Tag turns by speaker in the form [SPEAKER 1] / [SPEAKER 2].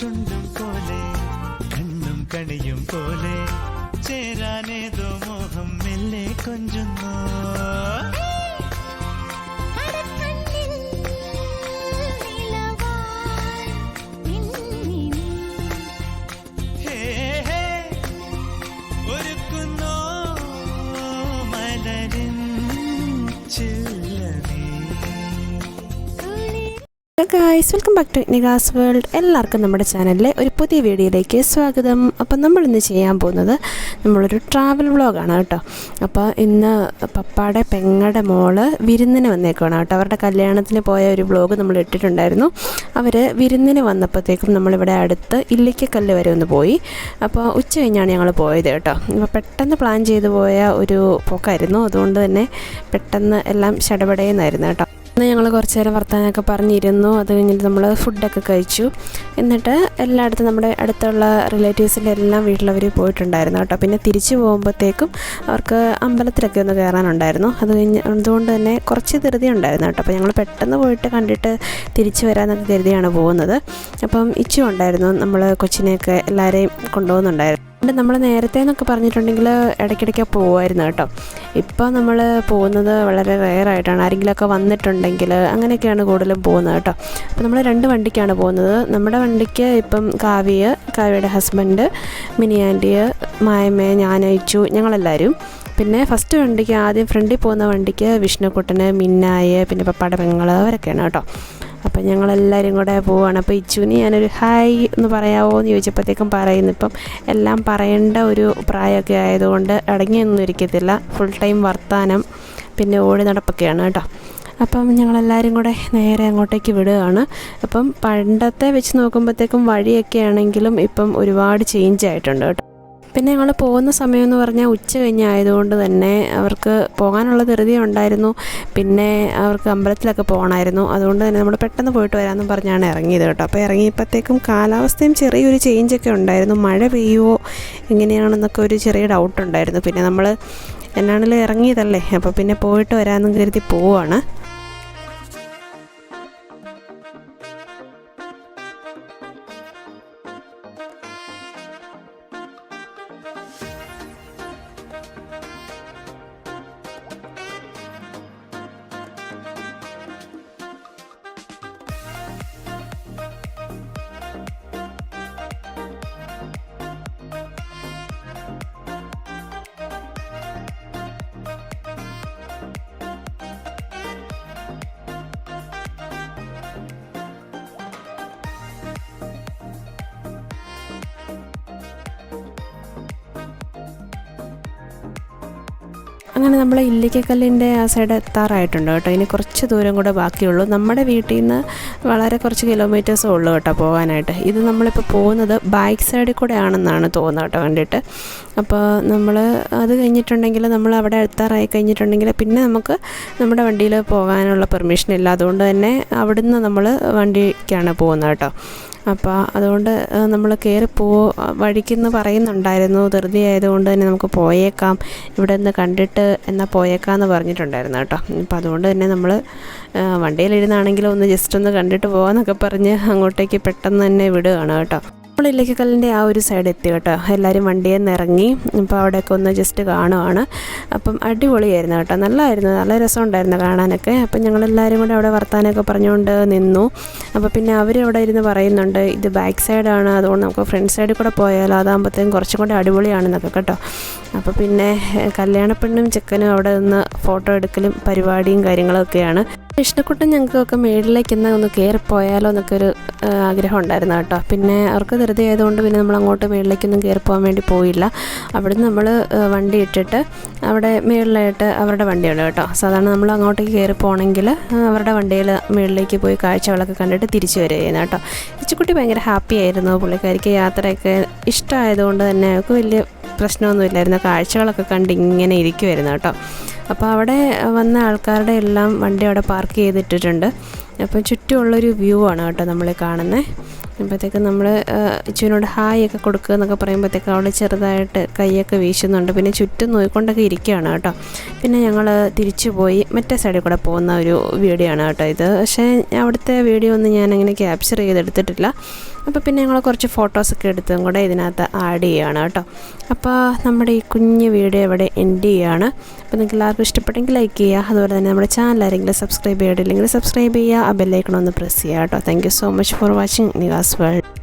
[SPEAKER 1] മിന്നും പോലെ കണ്ണും കണിയും പോലെ ചേരാനേതോ മോഹം മെല്ലെ കൊഞ്ചുന്നു.
[SPEAKER 2] Guys welcome back to നിഗാസ് world എല്ലാവർക്കും നമ്മുടെ ചാനലിലെ ഒരു പുതിയ വീഡിയോയിലേക്ക് സ്വാഗതം. അപ്പം നമ്മളിന്ന് ചെയ്യാൻ പോകുന്നത് നമ്മളൊരു ട്രാവൽ വ്ളോഗാണ് കേട്ടോ. അപ്പോൾ ഇന്ന് പപ്പാടെ പെങ്ങടെ മോൾ വിരുന്നിന് വന്നേക്കുവാണ് കേട്ടോ. അവരുടെ കല്യാണത്തിന് പോയ ഒരു വ്ളോഗ് നമ്മൾ ഇട്ടിട്ടുണ്ടായിരുന്നു. അവർ വിരുന്നിന് വന്നപ്പോഴത്തേക്കും നമ്മളിവിടെ അടുത്ത് ഇല്ലിക്കക്കല്ല് വരെ ഒന്ന് പോയി. അപ്പോൾ ഉച്ച കഴിഞ്ഞാണ് ഞങ്ങൾ പോയത് കേട്ടോ. അപ്പോൾ പെട്ടെന്ന് പ്ലാൻ ചെയ്തു പോയ ഒരു പോക്കായിരുന്നു. അതുകൊണ്ട് തന്നെ പെട്ടെന്ന് എല്ലാം ശടപടയെന്നായിരുന്നു കേട്ടോ. അന്ന് ഞങ്ങൾ കുറച്ച് നേരം വർത്താനമൊക്കെ പറഞ്ഞിരുന്നു. അത് കഴിഞ്ഞിട്ട് നമ്മൾ ഫുഡൊക്കെ കഴിച്ചു. എന്നിട്ട് എല്ലായിടത്തും നമ്മുടെ അടുത്തുള്ള റിലേറ്റീവ്സിന്റെ എല്ലാം വീട്ടിലവർ പോയിട്ടുണ്ടായിരുന്നു കേട്ടോ. പിന്നെ തിരിച്ചു പോകുമ്പോഴത്തേക്കും അവർക്ക് അമ്പലത്തിലൊക്കെ ഒന്ന് കയറാനുണ്ടായിരുന്നു. അത് കഴിഞ്ഞ് അതുകൊണ്ട് തന്നെ കുറച്ച് ധൃതി ഉണ്ടായിരുന്നു കേട്ടോ. അപ്പോൾ ഞങ്ങൾ പെട്ടെന്ന് പോയിട്ട് കണ്ടിട്ട് തിരിച്ചു വരാമെന്നൊക്കെ കരുതിയാണ് പോകുന്നത്. അപ്പം ഇച്ചു ഉണ്ടായിരുന്നു. നമ്മൾ കൊച്ചിനെയൊക്കെ എല്ലാവരെയും കൊണ്ടുപോകുന്നുണ്ടായിരുന്നു. പണ്ട് നമ്മൾ നേരത്തെ എന്നൊക്കെ പറഞ്ഞിട്ടുണ്ടെങ്കിൽ ഇടയ്ക്കിടയ്ക്ക് പോകുമായിരുന്നു കേട്ടോ. ഇപ്പോൾ നമ്മൾ പോകുന്നത് വളരെ റെയറായിട്ടാണ് ആരെങ്കിലുമൊക്കെ വന്നിട്ടുണ്ടെങ്കിൽ അങ്ങനെയൊക്കെയാണ് കൂടുതലും പോകുന്നത് കേട്ടോ. അപ്പോൾ നമ്മൾ രണ്ട് വണ്ടിക്കാണ് പോകുന്നത്. നമ്മുടെ വണ്ടിക്ക് ഇപ്പം കാവ്യ കാവ്യയുടെ ഹസ്ബൻഡ് മിനി ആന്റി മായമ്മ ഞാൻ അയച്ചു ഞങ്ങളെല്ലാവരും പിന്നെ ഫസ്റ്റ് വണ്ടിക്ക് ആദ്യം ഫ്രണ്ടിൽ പോകുന്ന വണ്ടിക്ക് വിഷ്ണുക്കുട്ടന് മിന്നായ പിന്നെ പപ്പാടെ പെങ്ങൾ അവരൊക്കെയാണ് കേട്ടോ. അപ്പം ഞങ്ങളെല്ലാവരും കൂടെ പോവുകയാണ് അപ്പോൾ ഇച്ചുവിന് ഞാനൊരു ഹായ് എന്ന് പറയാമോ എന്ന് ചോദിച്ചപ്പോഴത്തേക്കും പറയുന്നു. ഇപ്പം എല്ലാം പറയേണ്ട ഒരു പ്രായമൊക്കെ ആയതുകൊണ്ട് അടങ്ങിയൊന്നും ഇരിക്കത്തില്ല. ഫുൾ ടൈം വർത്താനം പിന്നെ ഓടി നടപ്പൊക്കെയാണ് കേട്ടോ. അപ്പം ഞങ്ങളെല്ലാവരും കൂടെ നേരെ അങ്ങോട്ടേക്ക് വിടുകയാണ്. അപ്പം പണ്ടത്തെ വെച്ച് നോക്കുമ്പോഴത്തേക്കും വഴിയൊക്കെ ആണെങ്കിലും ഇപ്പം ഒരുപാട് ചേഞ്ച് ആയിട്ടുണ്ട് കേട്ടോ. പിന്നെ ഞങ്ങൾ പോകുന്ന സമയം എന്ന് പറഞ്ഞാൽ ഉച്ച കഴിഞ്ഞായതുകൊണ്ട് തന്നെ അവർക്ക് പോകാനുള്ള ധൃതി ഉണ്ടായിരുന്നു. പിന്നെ അവർക്ക് അമ്പലത്തിലൊക്കെ പോകണമായിരുന്നു അതുകൊണ്ട് തന്നെ നമ്മൾ പെട്ടെന്ന് പോയിട്ട് വരാമെന്ന് പറഞ്ഞാണ് ഇറങ്ങിയത് കേട്ടോ. അപ്പോൾ ഇറങ്ങിയപ്പോഴത്തേക്കും കാലാവസ്ഥയും ചെറിയൊരു ചേഞ്ചൊക്കെ ഉണ്ടായിരുന്നു. മഴ പെയ്യുമോ എങ്ങനെയാണെന്നൊക്കെ ഒരു ചെറിയ ഡൗട്ട് ഉണ്ടായിരുന്നു. പിന്നെ നമ്മൾ എന്നാണെങ്കിലും ഇറങ്ങിയതല്ലേ? അപ്പോൾ പിന്നെ പോയിട്ട് വരാമെന്നും കരുതി പോവുകയാണ് അങ്ങനെ നമ്മൾ ഇല്ലിക്കക്കല്ലിന്റെ ആ സൈഡ് എത്താറായിട്ടുണ്ട് കേട്ടോ. ഇനി കുറച്ച് ദൂരം കൂടെ ബാക്കിയുള്ളൂ. നമ്മുടെ വീട്ടിൽ നിന്ന് വളരെ കുറച്ച് കിലോമീറ്റേഴ്സ് ഉള്ളൂ കേട്ടോ പോകാനായിട്ട്. ഇത് നമ്മളിപ്പോൾ പോകുന്നത് ബാക്ക് സൈഡിൽ കൂടെ ആണെന്നാണ് തോന്നുന്നത് കേട്ടോ കണ്ടിട്ട്. അപ്പോൾ നമ്മൾ അത് കഴിഞ്ഞിട്ടുണ്ടെങ്കിൽ നമ്മൾ അവിടെ എത്താറായി കഴിഞ്ഞിട്ടുണ്ടെങ്കിൽ പിന്നെ നമുക്ക് നമ്മുടെ വണ്ടിയിൽ പോകാനുള്ള പെർമിഷൻ ഇല്ല. അതുകൊണ്ട് തന്നെ അവിടുന്ന് നമ്മൾ വണ്ടിക്കാണ് പോകുന്നത് കേട്ടോ. അപ്പോൾ അതുകൊണ്ട് നമ്മൾ കയറി പോ വഴിക്കെന്ന് പറയുന്നുണ്ടായിരുന്നു. ധൃതി ആയതുകൊണ്ട് തന്നെ നമുക്ക് പോയേക്കാം. ഇവിടെ നിന്ന് കണ്ടിട്ട് എന്നാൽ പോയേക്കാന്ന് പറഞ്ഞിട്ടുണ്ടായിരുന്നു കേട്ടോ. അപ്പോൾ അതുകൊണ്ട് തന്നെ നമ്മൾ വണ്ടിയിലിരുന്നാണെങ്കിലും ഒന്ന് ജസ്റ്റ് ഒന്ന് കണ്ടിട്ട് പോകാമെന്നൊക്കെ പറഞ്ഞ് അങ്ങോട്ടേക്ക് പെട്ടെന്ന് തന്നെ വിടുകയാണ് കേട്ടോ. നമ്മൾ ഇല്ലിക്കക്കല്ലിന്റെ ആ ഒരു സൈഡ് എത്തി കേട്ടോ. എല്ലാവരും വണ്ടിയിൽ നിന്ന് ഇറങ്ങി. അപ്പോൾ അവിടെയൊക്കെ ഒന്ന് ജസ്റ്റ് കാണുവാണ്. അപ്പം അടിപൊളിയായിരുന്നു കേട്ടോ. നല്ലതായിരുന്നു നല്ല രസമുണ്ടായിരുന്നു കാണാനൊക്കെ. അപ്പം ഞങ്ങളെല്ലാവരും കൂടെ അവിടെ വർത്താനമൊക്കെ പറഞ്ഞുകൊണ്ട് നിന്നു. അപ്പോൾ പിന്നെ അവർ അവിടെ ഇരുന്ന് പറയുന്നുണ്ട് ഇത് ബാക്ക് സൈഡാണ് അതുകൊണ്ട് നമുക്ക് ഫ്രണ്ട് സൈഡിൽ കൂടെ പോയാലോ? അതാകുമ്പോഴത്തേക്കും കുറച്ചും കൂടെ അടിപൊളിയാണെന്നൊക്കെ കേട്ടോ. അപ്പോൾ പിന്നെ കല്യാണപ്പെണ്ണും ചെക്കനും അവിടെ നിന്ന് ഫോട്ടോ എടുക്കലും പരിപാടിയും കാര്യങ്ങളൊക്കെയാണ്. വിഷ്ണുക്കുട്ടൻ ഞങ്ങൾക്കൊക്കെ മേളിലേക്ക് എന്നാൽ ഒന്ന് കയറിപ്പോയാലോ എന്നൊക്കെ ഒരു ആഗ്രഹം ഉണ്ടായിരുന്നു കേട്ടോ. പിന്നെ അവർക്ക് ധൃതി ആയതുകൊണ്ട് പിന്നെ നമ്മൾ അങ്ങോട്ട് മേളിലേക്കൊന്നും കയറി പോകാൻ വേണ്ടി പോയില്ല. അവിടുന്ന് നമ്മൾ വണ്ടി ഇട്ടിട്ട് അവിടെ മേളിലായിട്ട് അവരുടെ വണ്ടിയുണ്ട് കേട്ടോ. സാധാരണ നമ്മൾ അങ്ങോട്ടേക്ക് കയറി പോകണമെങ്കിൽ അവരുടെ വണ്ടിയിൽ മേളിലേക്ക് പോയി കാഴ്ചകളൊക്കെ കണ്ടിട്ട് തിരിച്ചു വരികയാണ് കേട്ടോ. ഇച്ചുക്കുട്ടി ഭയങ്കര ഹാപ്പി ആയിരുന്നു പുള്ളിക്കാരിക്ക്. യാത്രയൊക്കെ ഇഷ്ടമായതുകൊണ്ട് തന്നെ അവർക്ക് വലിയ പ്രശ്നമൊന്നുമില്ലായിരുന്നു. കാഴ്ചകളൊക്കെ കണ്ട് ഇങ്ങനെ ഇരിക്കുമായിരുന്നു കേട്ടോ. അപ്പോൾ അവിടെ വന്ന ആൾക്കാരുടെ എല്ലാം വണ്ടി അവിടെ പാർക്ക് ചെയ്തിട്ടിട്ടുണ്ട്. അപ്പം ചുറ്റുമുള്ളൊരു വ്യൂ ആണ് കേട്ടോ നമ്മൾ കാണുന്നത് അപ്പോഴത്തേക്ക് നമ്മൾ ഇച്ചുവിനോട് ഹായ് ഒക്കെ കൊടുക്കുക എന്നൊക്കെ പറയുമ്പോഴത്തേക്ക് അവൾ ചെറുതായിട്ട് കൈയൊക്കെ വീശുന്നുണ്ട്. പിന്നെ ചുറ്റും നോയിക്കൊണ്ടൊക്കെ ഇരിക്കുകയാണ് കേട്ടോ. പിന്നെ ഞങ്ങൾ തിരിച്ചു പോയി മറ്റേ സൈഡിൽ കൂടെ പോകുന്ന ഒരു വീഡിയോ ആണ് കേട്ടോ ഇത്. പക്ഷേ അവിടുത്തെ വീഡിയോ ഒന്നും ഞാൻ അങ്ങനെ ക്യാപ്ചർ ചെയ്തെടുത്തിട്ടില്ല. അപ്പോൾ പിന്നെ ഞങ്ങൾ കുറച്ച് ഫോട്ടോസൊക്കെ എടുത്തും കൂടെ ഇതിനകത്ത് ആഡ് ചെയ്യുകയാണ് കേട്ടോ. അപ്പോൾ നമ്മുടെ ഈ കുഞ്ഞ് വീഡിയോ ഇവിടെ എൻഡ് ചെയ്യുകയാണ്. അപ്പോൾ നിങ്ങൾക്ക് എല്ലാവർക്കും ഇഷ്ടപ്പെട്ടെങ്കിൽ ലൈക്ക് ചെയ്യുക. അതുപോലെ തന്നെ നമ്മുടെ ചാനൽ ആരെങ്കിലും സബ്സ്ക്രൈബ് ചെയ്തിട്ടില്ലെങ്കിൽ സബ്സ്ക്രൈബ് ചെയ്യുക. ആ ബെല്ലൈക്കൺ ഒന്ന് പ്രസ് ചെയ്യുക കേട്ടോ. Thank you so much for watching Nivas password.